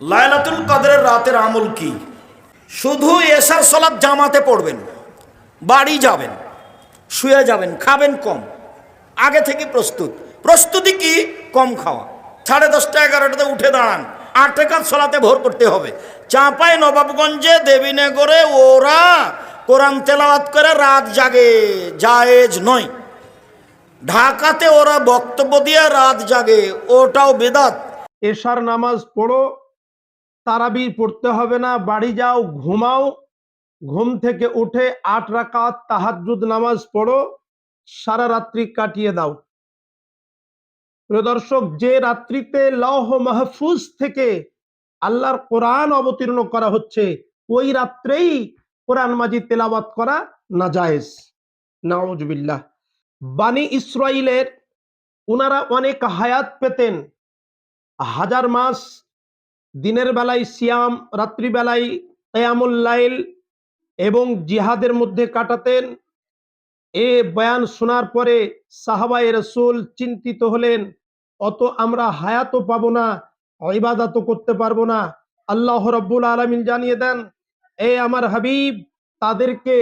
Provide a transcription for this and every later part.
লায়লাতুল কদরের রাতের আমল কি? শুধু এসার সলাৎ জামাতে পড়বেন, বাড়ি যাবেন, শুয়ে যাবেন, খাবেন কম, আগে থেকে প্রস্তুত। প্রস্তুতি কি? কম খাওয়া। সাড়ে দশটা, এগারোটাতে উঠে দাঁড়ান। আট টাকা সলাতে ভোর করতে হবে। চাঁপায় নবাবগঞ্জে দেবীনগরে ওরা কোরআন তেলাওয়াত করে রাত জাগে, জায়েজ নয়। ঢাকাতে ওরা বক্তব্য দিয়ে রাত জাগে, ওটাও বেদাত। এশার নামাজ পড়ো তারাবি পড়তে হবে না, বাড়ি যাও, ঘুমাও। ঘুম থেকে উঠে আট রাকাত তাহাজ্জুদ নামাজ পড়ো, সারা রাত্রি কাটিয়ে দাও। প্রিয় দর্শক, যে রাত্রিতে লৌহ মাহফুজ থেকে আল্লাহর কোরআন অবতীর্ণ করা হচ্ছে, ওই রাত্রেই কোরআন মাজি তেলাওয়াত করা না নাজায়েজ। নাউজুবিল্লাহ। বানি ইসরাইলের ওনারা অনেক হায়াত পেতেন। হাজার মাস দিনের বেলায় সিয়াম রাত্রিবেলায় কেয়ামুল লাইল এবং জিহাদের মধ্যে কাটাতেন। এ বয়ান শোনার পরে সাহাবাই রসুল চিন্তিত হলেন, অত আমরা হায়াতও পাবো না, ইবাদাতও করতে পারব না। আল্লাহ রব্বুল আলমিন জানিয়ে দেন, এ আমার হাবিব, তাদেরকে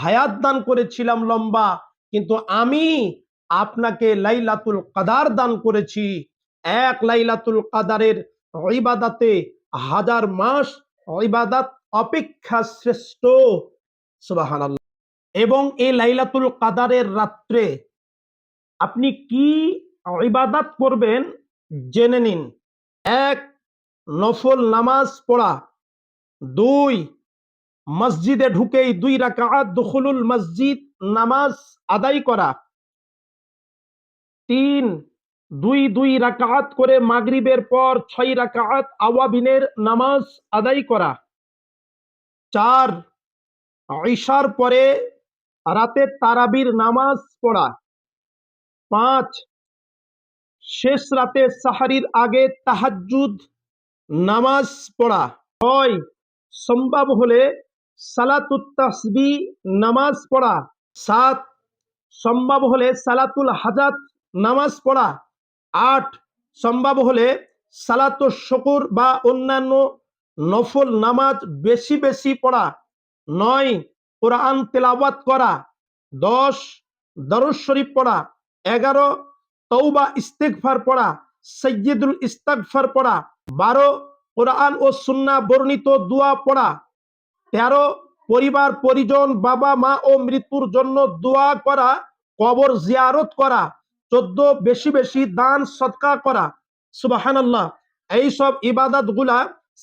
হায়াত দান করেছিলাম লম্বা, কিন্তু আমি আপনাকে লাইলাতুল কাদার দান করেছি। এক লাইলাতুল কাদারের ইবাদাতে হাজার মাস ইবাদাত অপেক্ষা শ্রেষ্ঠ। সুবাহান এবং এই লাইলাতুল কাদারের রাত্রে আপনি কি ইবাদাত করবেন জেনে নিন। এক, নফল নামাজ পড়া। দুই, মসজিদে ঢুকেই দুই রাকাত দখলুল মসজিদ নামাজ আদায় করা। তিন দুই দুই রাকাত করে মাগরিবের পর ছয় রাকাত আওয়াবিনের নামাজ আদায় করা। চার, ঈশার পরে রাতে তারাবির নামাজ পড়া। পাঁচ, শেষ রাতে সাহারির আগে তাহাজ্জুদ নামাজ পড়া। ছয়, সম্ভব হলে সালাতুত নামাজ পড়া। সাত, সম্ভব হলে সালাতুল হাজাত নামাজ পড়া। আট সম্ভব হলে সালাত শকুর বা অন্যান্য নফল নামাজ বেশি বেশি পড়া, নয় কোরআন তেলাওয়াত করা, দশ দরজ শরীফ পড়া, এগারো তৌবা ইস্তেকফার পড়া সৈয়দুল ইস্তাকফার পড়া, বারো কোরআন ও সুন্না বর্ণিত দোয়া পড়া, তেরো পরিবার পরিজন বাবা মা ও মৃত্যুর জন্য দোয়া করা, কবর জিয়ারত করা চোদ্দ বেশি বেশি দান সৎকা করা। সুবাহান আল্লাহ এইসব ইবাদতগুলা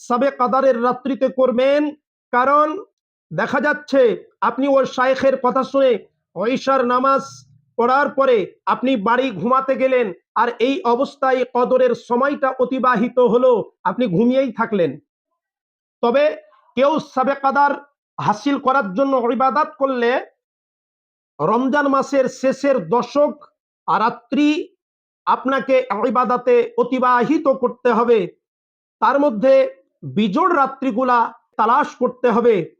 সবে কাদারের রাত্রিতে করবেন। কারণ দেখা যাচ্ছে আপনি ওর শায়েখের কথা শুনে ঐশার নামাজ পড়ার পরে আপনি বাড়ি ঘুমাতে গেলেন আর এই অবস্থায় কদরের সময়টা অতিবাহিত হলো, আপনি ঘুমিয়েই থাকলেন। তবে কেউ সাবে কাদার হাসিল করার জন্য ইবাদাত করলে রমজান মাসের শেষের দশক রাত্রি আপনাকে ইবাদাতে অতিবাহিত করতে হবে। তার মধ্যে বিজোড় রাত্রিগুলা তালাশ করতে হবে।